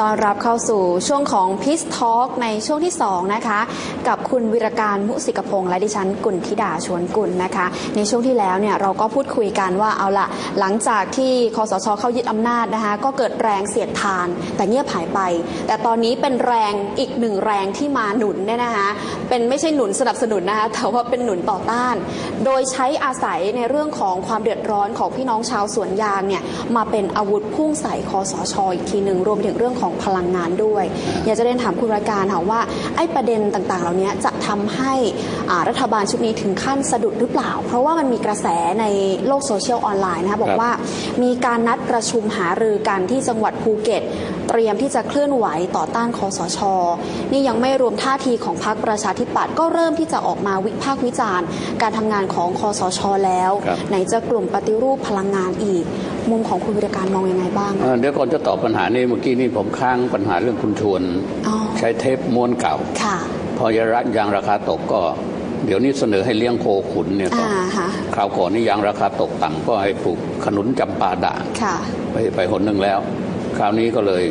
ต้อนรับเข้าสู่ช่วงของ Peace Talk ในช่วงที่ 2 นะคะ กับคุณวิรการมุสิกพงษ์และดิฉันกุลธิดาชวนกุลนะคะ ในช่วงที่แล้วเนี่ยเราก็พูดคุยกันว่าเอาละหลังจากที่คอสชเข้ายึดอำนาจนะคะก็เกิดแรงเสียดทาน แต่เงียบหายไป แต่ตอนนี้เป็นแรงอีกหนึ่งแรงที่มาหนุนเนี่ยนะคะเป็นไม่ใช่หนุนสนับสนุนนะคะแต่ว่าเป็นหนุนต่อต้าน โดยใช้อาศัยในเรื่องของความเดือดร้อนของพี่น้องชาวสวนยางเนี่ยมาเป็นอาวุธพุ่งใส่คอสชอีกทีหนึ่งรวมถึงเรื่องของพลังงานด้วย อยากจะเรียนถามคุณรายการค่ะว่าไอ้ประเด็นต่างๆ เหล่านี้จะทำให้อ่ารัฐบาลชุดนี้ถึงขั้นสะดุดหรือเปล่า เพราะว่ามันมีกระแสในโลกโซเชียลออนไลน์นะคะบอกว่ามีการนัดประชุมหารือกันที่จังหวัดภูเก็ต เตรียมที่จะเคลื่อนไหวต่อต้านคอสช นี่ยังไม่รวมท่าทีของพรรคประชาธิปัตย์ก็เริ่มที่จะออกมาวิพากษ์วิจารณ์ การทำงานของคอสช แล้วครับไหนจะกลุ่มปฏิรูปพลังงานอีก มุมของคุณวิรการมองยังไงบ้างเอ่อเดี๋ยวก่อนจะตอบปัญหานี้เมื่อกี้นี่ผมค้างปัญหาเรื่องคุณชวน อ๋อใช้เทปม้วนเก่า ค่ะ พอยางยางราคาตกก็ เดี๋ยวนี้เสนอให้เลี้ยงโคขุนเนี่ยก็อ่าค่ะคราวก่อนนี่ยางราคาตกต่ำก็ให้ปลูกขนุนจำปาด่าง ค่ะ ไปไปหนหนึ่งแล้ว คราวนี้ก็เลย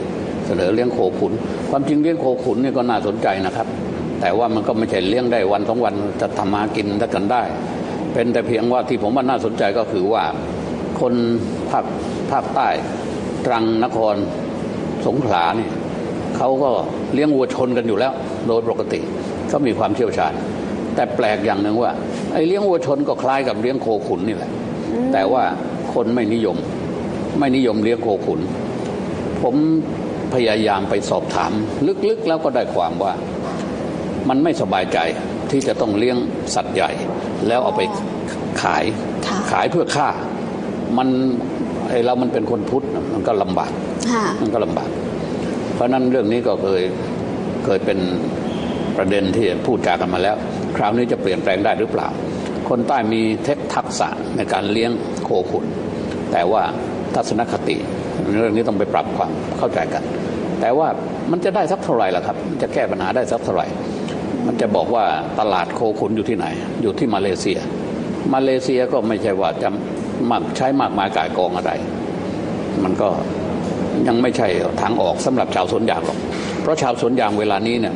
เสนอเลี้ยงโคขุน ความจริงเลี้ยงโคขุนนี่ก็น่าสนใจนะครับ แต่ว่ามันก็ไม่ใช่เลี้ยงได้วันสองวันจะทำมากินได้กันได้ เป็นแต่เพียงว่าที่ผมว่าน่าสนใจก็คือว่า คนภาคภาคใต้ตรังนครสงขลาเนี่ยเขาก็เลี้ยงวัวชนกันอยู่แล้ว โดยปกติก็มีความเชี่ยวชาญ แต่แปลกอย่างหนึ่งว่าไอ้เลี้ยงวัวชนก็คล้ายกับเลี้ยงโคขุนนี่แหละ แต่ว่าคนไม่นิยม ไม่นิยมเลี้ยงโคขุน ผมพยายามไปสอบถาม ลึกๆแล้วก็ได้ความว่า มันไม่สบายใจที่จะต้องเลี้ยงสัตว์ใหญ่ แล้วเอาไปขายค่ะขายเพื่อฆ่า มันไอเรามันเป็นคนพุทธน่ะมันก็ลำบากค่ะมันก็ลำบาก เพราะฉะนั้นเรื่องนี้ก็เคยเคยเป็นประเด็นที่พูดจากันมาแล้ว คราวนี้จะเปลี่ยนแปลงได้หรือเปล่า คนใต้มีเทคทักษะในการเลี้ยงโคขุน แต่ว่าทัศนคติเรื่องนี้ต้องไปปรับความเข้าใจกัน แต่ว่ามันจะได้สักเท่าไหร่ล่ะครับ มันจะแก้ปัญหาได้สักเท่าไหร่ มันจะบอกว่าตลาดโคขุนอยู่ที่ไหน อยู่ที่มาเลเซีย มาเลเซียก็ไม่ใช่ว่าจะมากใช้มากมายกายกองอะไร มันก็ยังไม่ใช่ทางออกสำหรับชาวสวนยางหรอก เพราะชาวสวนยางเวลานี้เนี่ย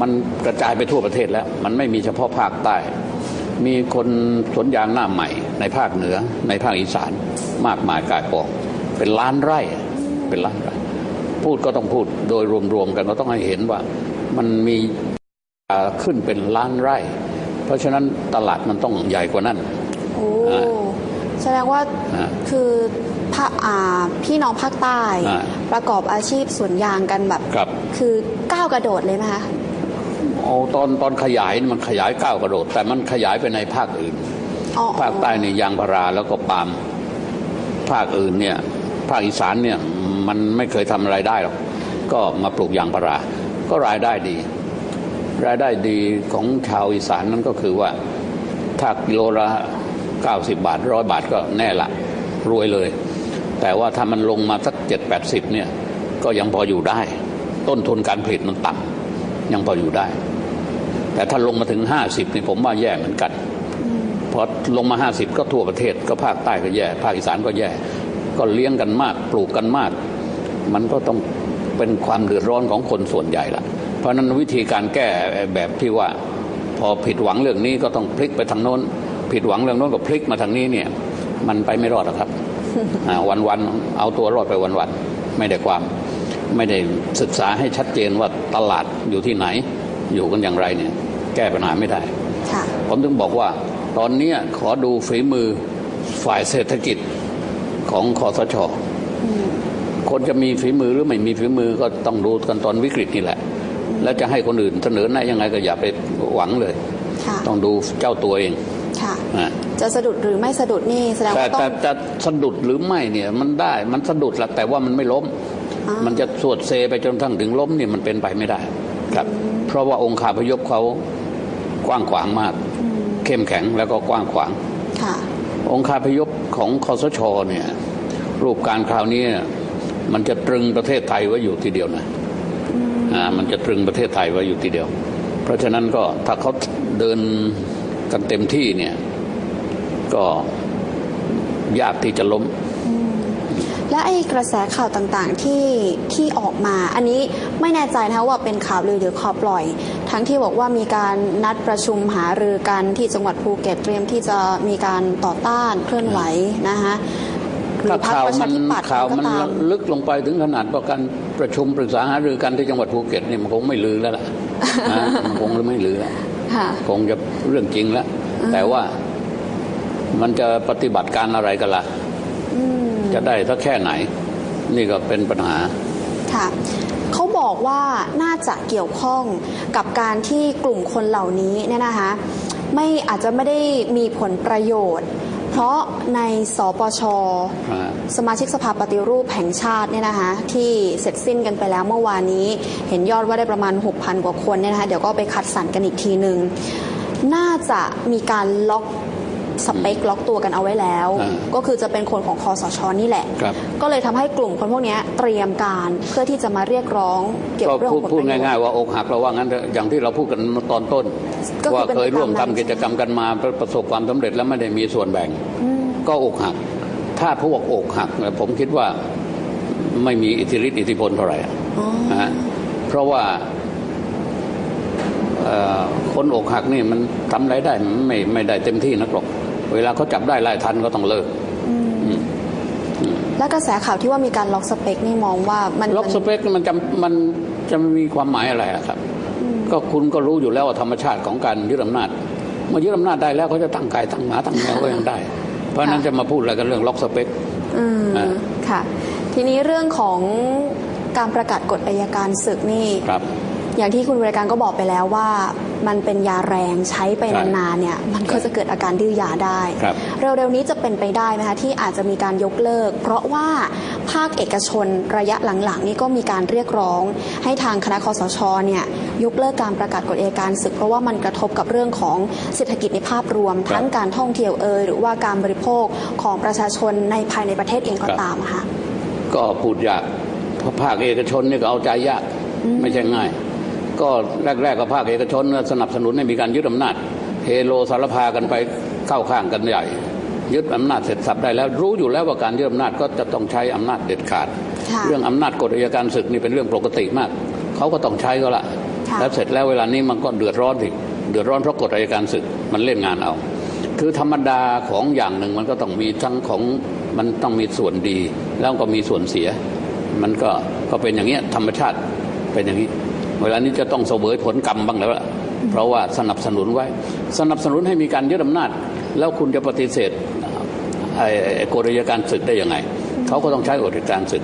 มันกระจายไปทั่วประเทศแล้ว มันไม่มีเฉพาะภาคใต้ มีคนสวนยางหน้าใหม่ ในภาคเหนือในภาคอีสานมากมายกายกอง เป็นล้านไร่เป็นล้านไร่พูดก็ต้องพูดโดยรวมๆกันก็ต้องให้เห็นว่ามันมีขึ้นเป็นล้านไร่ เพราะฉะนั้นตลาดมันต้องใหญ่กว่านั้นโอ้อ่าแสดงว่าอ่าคือภาอ่าพี่น้องภาคใต้อ่าประกอบอาชีพสวนยางกันแบบครับคือก้าวกระโดดเลยไหมคะเอาตอนตอนขยายนี่มันขยายก้าวกระโดด แต่มันขยายไปในภาคอื่นอ๋อภาคใต้เนี่ยยางพาราแล้วก็ปาล์มภาคอื่นเนี่ยภาคอีสานเนี่ยมันไม่เคยทำอะไรได้หรอกก็มาปลูกยางพารา ก็รายได้ดี รายได้ดีของชาวอีสานนั่นก็คือว่า ถ้ากิโลละ90 บาทร้อยบาทก็แน่ละ รวยเลย แต่ว่าถ้ามันลงมาสักเจ็ดแปดสิบเนี่ยก็ยังพออยู่ได้ ต้นทุนการผลิตมันต่ำยังพออยู่ได้ แต่ถ้าลงมาถึงห้าสิบนี่ผมว่าแย่เหมือนกันพอลงมาห้าสิบก็ทั่วประเทศก็ภาคใต้ก็แย่ภาคอีสานก็แย่ ก็เลี้ยงกันมากปลูกกันมาก มันก็ต้องเป็นความเดือดร้อนของคนส่วนใหญ่ละ เพราะฉะนั้นวิธีการแก้แบบที่ว่า พอผิดหวังเรื่องนี้ก็ต้องพลิกไปทางโน้น ผิดหวังเรื่องโน้นก็พลิกมาทางนี้เนี่ย มันไปไม่รอดหรอกครับวันวันๆเอาตัวรอดไปวันวันๆไม่ได้ความไม่ได้ศึกษาให้ชัดเจนว่าตลาดอยู่ที่ไหน อยู่กันอย่างไรเนี่ย แก้ปัญหาไม่ได้ค่ะผมถึงบอกว่า ตอนเนี้ยขอดูฝีมือฝ่ายเศรษฐกิจของคอสชคนจะมีฝีมือหรือไม่มีฝีมือก็ต้องดูกันตอนวิกฤตนี่แหละ แล้วจะให้คนอื่นเสนอแนะยังไงก็อย่าไปหวังเลยค่ะต้องดูเจ้าตัวเองค่ะนะจะสะดุดหรือไม่สะดุดนี่แสดงแต่ว่าต้อแต่งจะสะดุดหรือไม่เนี่ยมันได้มันสะดุดแหละแต่ว่ามันไม่ล้มอ่ามัมันจะสวดเซไปจนทั้งถึงล้มเนี่ยมันเป็นไปไม่ได้ ครับ เพราะว่าองค์คาพยพเขากว้างขวางมาก เข้มแข็งแล้วก็กว้างขวางค่ะองค์คาพยพของคอสชเนี่ยรูปการคราวนี้เนี่ยมันจะตรึงประเทศไทยไว้อยู่ทีเดียวนะอ่า มันจะตรึงประเทศไทยไว้อยู่ทีเดียว เพราะฉะนั้นก็ถ้าเขาเดินกันเต็มที่เนี่ยก็ยากที่จะล้ม และไอ้กระแสข่าวต่างๆที่ที่ออกมา อันนี้ไม่แน่ใจนะคะว่าเป็นข่าวลือหรือข่าวปล่อย ทั้งที่บอกว่ามีการนัดประชุมหารือกันที่จังหวัดภูเก็ตเตรียมที่จะมีการต่อต้านเคลื่อนไหวนะคะหรือถ้าพรรคข่าวประชามันธิปัตย์ข่าวมันก็ตามลึกลงไปถึงขนาดว่าการ ประชุมปรึกษาหารือกันที่จังหวัดภูเก็ตนี่มันคงไม่ลือแล้วล่ะนะมันคงไม่ลือแล้วค่ะคงจะเรื่องจริงแล้ว แต่ว่ามันจะปฏิบัติการอะไรกันล่ะอืมจะได้สักแค่ไหน นี่ก็เป็นปัญหาค่ะเขาบอกว่าน่าจะเกี่ยวข้องกับการที่กลุ่มคนเหล่านี้เนี่ยนะคะไม่อาจจะไม่ได้มีผลประโยชน์ เพราะในสปช สมาชิกสภาปฏิรูปแห่งชาติเนี่ยนะคะที่เสร็จสิ้นกันไปแล้วเมื่อวานนี้ เห็นยอดว่าได้ประมาณ 6,000 กว่าคนเนี่ยนะคะเดี๋ยวก็ไปคัดสรรกันอีกทีหนึ่งน่าจะมีการล็อก สเปคล็อกตัวกันเอาไว้แล้วอ่าก็คือจะเป็นคนของคอสชนี่แหละครับก็เลยทำให้กลุ่มคนพวกเนี้ยเตรียมการเพื่อที่จะมาเรียกร้องเกี่ยวก็กับเรื่องขพูอดงผลพูดประโยชน์ง่ายๆว่าอกหักเราว่างั้นเถอะอย่างที่เราพูดกันตอนต้นก็คือว่าเป็นเคยร่วมไปตามนั้นทำกิจกรรมกันมาประสบความสำเร็จแล้วไม่ได้มีส่วนแบ่งอืมก็อกหัก ถ้าพวกอกหักเนี่ยผมคิดว่าไม่มีอิทธิฤทธิอิทธิพลเท่าไหร่อะอ๋อนะฮะเพราะว่าเอ่อคนอกหักนี่มันทำอะไรได้มันไม่ไม่ได้เต็มที่นักหรอก เวลาเขาจับได้ไล่ทันก็ต้องเลิกแล้วกระแสข่าวที่ว่ามีการล็อกสเปคนี่มองว่ามันล็อกสเปคมันจะมันจะมีความหมายอะไรอะครับ ก็คุณก็รู้อยู่แล้วว่าธรรมชาติของการยึดอำนาจเมื่อยึดอำนาจได้แล้วเขาจะตั้งกายตั้งหมาตั้งแมวก็ยังได้ เพราะฉะนั้นจะมาพูดอะไรกันเรื่องล็อกสเปคอืมอ่าค่ะ ทีนี้เรื่องของการประกาศกฎอายการศึกนี่ครับ อย่างที่คุณบริการก็บอกไปแล้วว่า มันเป็นยาแรงใช้ไปใช่นานๆเนี่ยมันก็จะเกิดอาการดื้อยาได้ครับเร็วๆนี้จะเป็นไปได้ไหมคะที่อาจจะมีการยกเลิก เพราะว่าภาคเอกชนระยะหลังๆ นี่ก็มีการเรียกร้อง ให้ทางคณะคอสชเนี่ยยกเลิกการประกาศกฎอัยการศึก เพราะว่ามันกระทบกับเรื่องของเศรษฐกิจในภาพรวมครับทั้งการท่องเที่ยวเอยหรือว่าการบริโภคของประชาชนในภายในประเทศเองก็ครับตามอะค่ะก็พูดยากเพราะภาคเอกชนนี่ก็เอาใจยากไม่ใช่ง่าย ก็แรกๆก็ภาคเอกชนน่ะสนับสนุนให้มีการยึดอำนาจเฮโลสารพากันไปเข้าข้างกันใหญ่ ยึดอำนาจเสร็จสับได้แล้ว รู้อยู่แล้วว่าการยึดอำนาจก็จะต้องใช้อำนาจเด็ดขาดค่ะเรื่องอำนาจกฎอัยการศึกนี่เป็นเรื่องปกติมาก เขาก็ต้องใช้ก็ละค่ะแล้วเสร็จแล้วเวลานี้มันก็เดือดร้อนสิเดือดร้อนเพราะกฎอัยการศึกมันเล่นงานเอา คือธรรมดาของอย่างหนึ่งมันก็ต้องมีทั้งของมันต้องมีส่วนดี แล้วก็มีส่วนเสีย มันก็ก็เป็นอย่างเงี้ยธรรมชาติเป็นอย่างนี้ เวลานี้จะต้องเสวยผลกรรมบ้างแล้วล่ะเพราะว่าสนับสนุนไว้ สนับสนุนให้มีการยึดอำนาจ แล้วคุณจะปฏิเสธไอ้กฎอัยการศึกได้ยังไง เขาก็ต้องใช้กฎอัยการศึก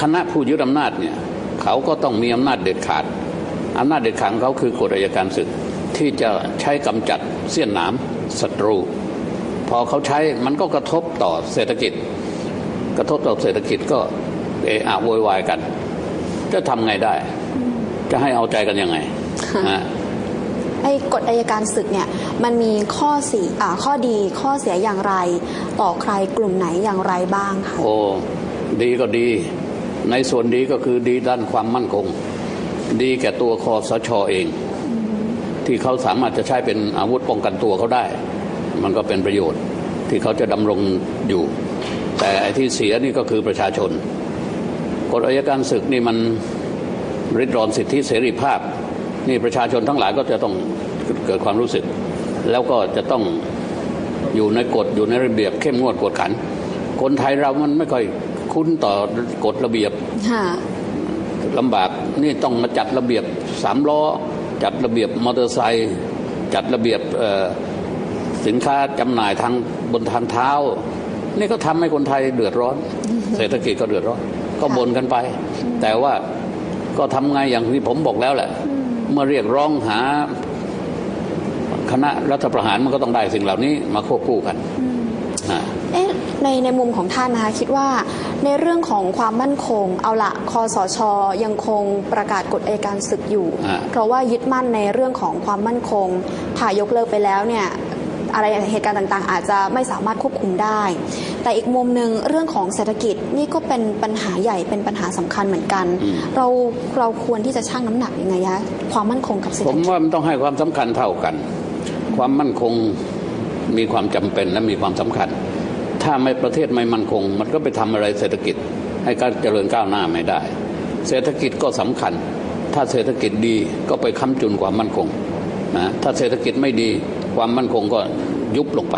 คณะผู้ยึดอำนาจเนี่ยเขาก็ต้องมีอำนาจเด็ดขาดอำนาจเด็ดขาดของเขาคือกฎอัยการศึกที่จะใช้กำจัดเสี้ยนหนามศัตรู พอเขาใช้มันก็กระทบต่อเศรษฐกิจ กระทบต่อเศรษฐกิจก็เอะอะโวยวายกัน จะทำไงได้ จะให้เอาใจกันยังไงนะไอ้กฎอายการศึกเนี่ยมันมีข้อสีอ่าข้อดีข้อเสียอย่างไร ต่อใครกลุ่มไหนอย่างไรบ้างคะโอ้ดีก็ดี ในส่วนดีก็คือดีด้านความมั่นคง ดีแก่ตัวคอสชเอง ที่เขาสามารถจะใช้เป็นอาวุธป้องกันตัวเขาได้ มันก็เป็นประโยชน์ที่เขาจะดำรงอยู่ แต่ไอ้ที่เสียนี่ก็คือประชาชนกฎอัยการศึกนี่มัน ริดรอนสิทธิเสรีภาพ นี่ประชาชนทั้งหลายก็จะต้องเกิดความรู้สึก แล้วก็จะต้องอยู่ในกฎอยู่ในระเบียบเข้มงวดกวดขัน คนไทยเรามันไม่ค่อยคุ้นต่อกฎระเบียบค่ะลำบากนี่ต้องมาจัดระเบียบสามล้อ จัดระเบียบมอเตอร์ไซค์จัดระเบียบเอ่อสินค้าจำหน่ายทางบนทางเท้า นี่ก็ทำให้คนไทยเดือดร้อน เศรษฐกิจก็เดือดร้อน ก็บ่นกันไป แต่ว่า ก็ทำไงอย่างที่ผมบอกแล้วแหละ เมื่อเรียกร้องหาคณะรัฐประหารมันก็ต้องได้สิ่งเหล่านี้มาควบคู่กันอ่าเอ๊ะในในมุมของท่านนะคะคิดว่าในเรื่องของความมั่นคง เอาละคอสชยังคงประกาศกฎอัยการศึกอยู่อ่าเพราะว่ายึดมั่นในเรื่องของความมั่นคงถ้ายกเลิกไปแล้วเนี่ยอะไรเหตุการณ์ต่างๆ อาจจะไม่สามารถควบคุมได้ แต่อีกมุมหนึ่งเรื่องของเศรษฐกิจนี่ก็เป็นปัญหาใหญ่เป็นปัญหาสำคัญเหมือนกัน เราเราควรที่จะชั่งน้ำหนักยังไงคะความมั่นคงกับเศรษผฐมกิจว่ามันต้องให้ความสำคัญเท่ากัน ความมั่นคงมีความจำเป็นและมีความสำคัญ ถ้าไม่ประเทศไม่มั่นคง มันก็ไปทำอะไรเศรษฐกิจให้การเจริญก้าวหน้าไม่ได้ เศรษฐกิจก็สำคัญ ถ้าเศรษฐกิจดีก็ไปค้ำจุนความมั่นคงนะถ้าเศรษฐกิจไม่ดีความมั่นคงก็ยุบลงไป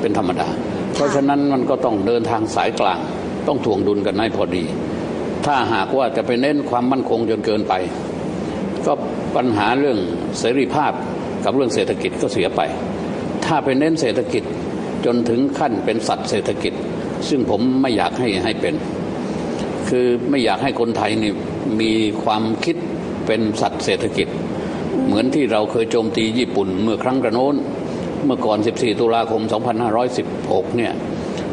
เป็นธรรมดา เพราะฉะนั้นมันก็ต้องเดินทางสายกลาง ต้องถ่วงดุลกันให้พอดี ถ้าหากว่าจะไปเน้นความมั่นคงจนเกินไป ก็ปัญหาเรื่องเสรีภาพกับเรื่องเศรษฐกิจก็เสียไป ถ้าไปเน้นเศรษฐกิจจนถึงขั้นเป็นสัตว์เศรษฐกิจ ซึ่งผมไม่อยากให้ให้เป็น คือไม่อยากให้คนไทยนี่มีความคิดเป็นสัตว์เศรษฐกิจ เหมือนที่เราเคยโจมตีญี่ปุ่นเมื่อครั้งกระโน้น เมื่อก่อน 14 ตุลาคม 2516 เนี่ย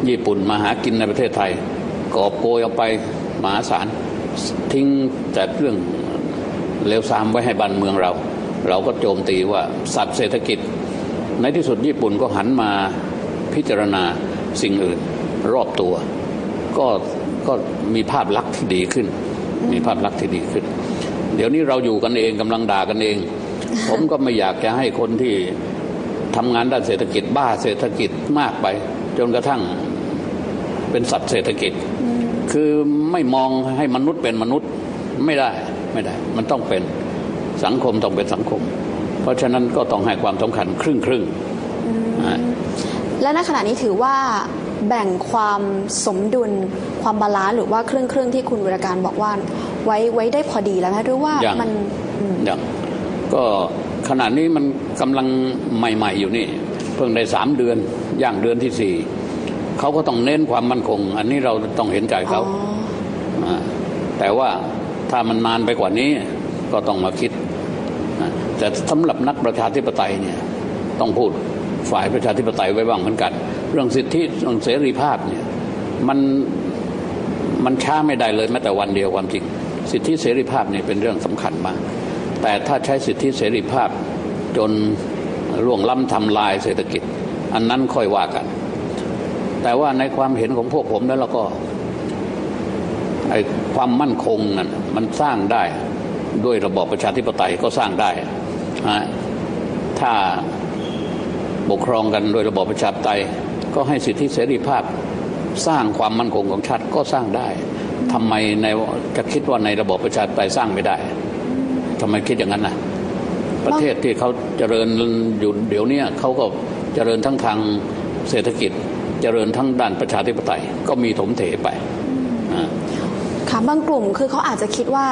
ญี่ปุ่นมาหากินในประเทศไทย กอบโกยเอาไปมหาศาลทิ้งแต่เรื่องเลวทรามไว้ให้บ้านเมืองเรา เราก็โจมตีว่าสัตว์เศรษฐกิจ ในที่สุดญี่ปุ่นก็หันมาพิจารณาสิ่งอื่นรอบตัว ก็ก็มีภาพลักษณ์ที่ดีขึ้น มีภาพลักษณ์ที่ดีขึ้น เดี๋ยวนี้เราอยู่กันเองกำลังด่ากันเอง ผมก็ไม่อยากจะให้คนที่ ทำงานด้านเศรษฐกิจบ้าเศรษฐกิจมากไป จนกระทั่งเป็นสัตว์เศรษฐกิจ คือไม่มองให้มนุษย์เป็นมนุษย์ไม่ได้ไม่ได้ มันต้องเป็นสังคมต้องเป็นสังคม เพราะฉะนั้นก็ต้องให้ความสำคัญครึ่งครึ่งๆอ่าและในขณะนี้ถือว่าแบ่งความสมดุลความบาลานซ์หรือว่าเครื่องเครื่องที่คุณวิรการบอกว่าไว้ไว้ได้พอดีแล้วไหมหรือว่ายังมันอืมอย่างก็ ขณะนี้มันกำลังใหม่ ๆ อยู่นี่ เพิ่งได้สามเดือนย่างเดือนที่สี่เขาก็ต้องเน้นความมั่นคง อันนี้เราต้องเห็นใจเขาอ๋อาแต่ว่าถ้ามันนานไปกว่านี้ก็ต้องมาคิดอ่าแต่สำหรับนักประชาธิปไตยเนี่ยต้องพูดฝ่ายประชาธิปไตยไว้บ้างเหมือนกัน เรื่องสิทธิเรื่องเสรีภาพเนี่ยมันมันช้าไม่ได้เลยแม้แต่วันเดียวความจริง สิทธิเสรีภาพเนี่ยเป็นเรื่องสำคัญมาก แต่ถ้าใช้สิทธิเสรีภาพจนล่วงล้ำทำลายเศรษฐกิจ อันนั้นค่อยว่ากัน แต่ว่าในความเห็นของพวกผมแล้วเราก็ไอ้ความมั่นคงนั่นมันสร้างได้ด้วยระบอบประชาธิปไตยก็สร้างได้นะถ้าปกครองกันโดยระบอบประชาธิปไตย ก็ให้สิทธิเสรีภาพสร้างความมั่นคงของชาติก็สร้างได้ทำไมในจะคิดว่าในระบอบประชาธิปไตยสร้างไม่ได้ ทำไมคิดอย่างนั้นนะประเทศที่เขาเจริญอยู่เดี๋ยวเนี้เขาก็เจริญทั้งทางเศรษฐกิจ เจริญทั้งด้านประชาธิปไตย ก็มีถมเถไปอ่าค่ะบางกลุ่มคือเขาอาจจะคิดว่า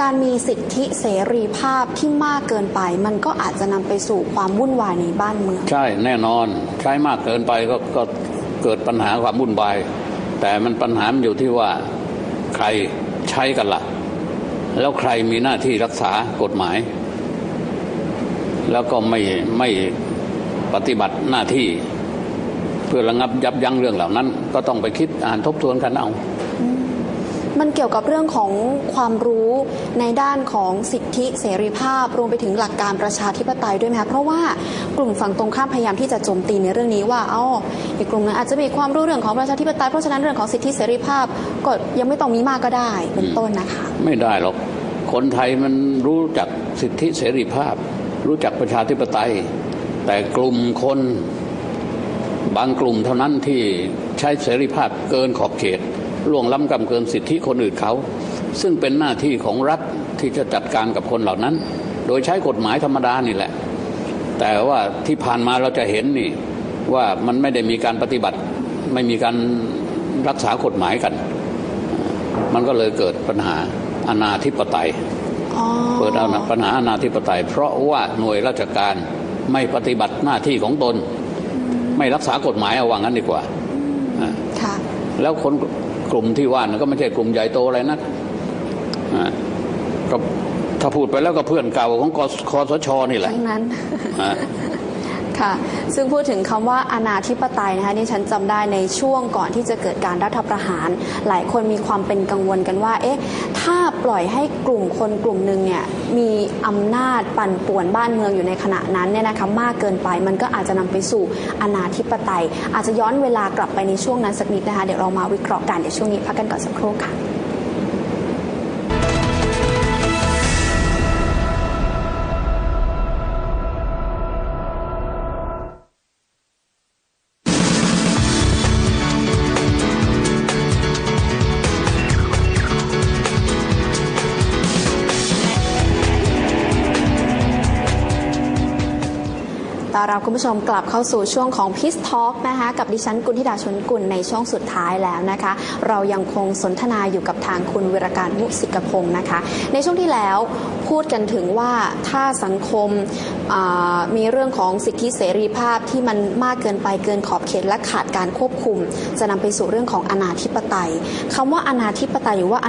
การมีสิทธิเสรีภาพที่มากเกินไป มันก็อาจจะนำไปสู่ความวุ่นวายในบ้านเมืองใช่แน่นอนใช้มากเกินไปก็ก็เกิดปัญหาความวุ่นวาย แต่มันปัญหามันอยู่ที่ว่าใครใช้กันละ่ะ แล้วใครมีหน้าที่รักษากฎหมาย แล้วก็ไม่ไม่ปฏิบัติหน้าที่ เพื่อระงับยับยั้งเรื่องเหล่านั้น ก็ต้องไปคิดอ่านทบทวนกันเอา มันเกี่ยวกับเรื่องของความรู้ในด้านของสิทธิเสรีภาพ รวมไปถึงหลักการประชาธิปไตยด้วยไหมคะเพราะว่ากลุ่มฝั่งตรงข้ามพยายามที่จะโจมตีในเรื่องนี้ว่าเอ้าอีกกลุ่มนึงอาจจะมีความรู้เรื่องของประชาธิปไตยเพราะฉะนั้นเรื่องของสิทธิเสรีภาพก็ยังไม่ต้องมีมากก็ได้เป็นต้นนะคะ ไม่ได้หรอกคนไทยมันรู้จักสิทธิเสรีภาพ รู้จักประชาธิปไตย แต่กลุ่มคนบางกลุ่มเท่านั้นที่ใช้เสรีภาพเกินขอบเขต ล่วงล้ำกำเกินสิทธิคนอื่นเขา ซึ่งเป็นหน้าที่ของรัฐที่จะจัดการกับคนเหล่านั้น โดยใช้กฎหมายธรรมดานี่แหละ แต่ว่าที่ผ่านมาเราจะเห็นนี่ว่ามันไม่ได้มีการปฏิบัติ ไม่มีการรักษากฎหมายกัน มันก็เลยเกิดปัญหาอนาธิปไตยอ๋อเปิดเอาปัญหาอนาธิปไตย เพราะว่าหน่วยราชการไม่ปฏิบัติหน้าที่ของตน ไม่รักษากฎหมายเอาว่างั้นดีกว่าอ่าค่ะแล้วคน กลุ่มที่ว่านั้นก็ไม่ใช่กลุ่มใหญ่โตอะไรนักอ่าก็ถ้าพูดไปแล้วก็เพื่อนเก่าของกสคอสชนี่แหละทั้งนั้นอ่า ค่ะ ซึ่งพูดถึงคำว่าอนาธิปไตยนะคะนี่ฉันจำได้ในช่วงก่อนที่จะเกิดการรัฐประหาร หลายคนมีความเป็นกังวลกันว่า เอ๊ะ ถ้าปล่อยให้กลุ่มคนกลุ่มหนึ่งเนี่ยมีอำนาจปั่นป่วนบ้านเมืองอยู่ในขณะนั้นเนี่ยนะคะมากเกินไป มันก็อาจจะนำไปสู่อนาธิปไตย อาจจะย้อนเวลากลับไปในช่วงนั้นสักนิดนะคะ เดี๋ยวเรามาวิเคราะห์กันเดี๋ยวช่วงนี้พักกันก่อนสักครู่ค่ะ รับคุณผู้ชมกลับเข้าสู่ช่วงของ Peace Talk นะคะกับดิฉันกุลธิดาชนกุลในช่วงสุดท้ายแล้วนะคะ เรายังคงสนทนาอยู่กับทางคุณวิรการมุสิกพงศ์นะคะ ในช่วงที่แล้วพูดกันถึงว่าถ้าสังคมมีเรื่องของสิทธิเสรีภาพที่มันมากเกินไปเกินขอบเขตและขาดการควบคุม จะนำไปสู่เรื่องของอนาธิปไตยคำว่าอนาธิปไตยหรือว่า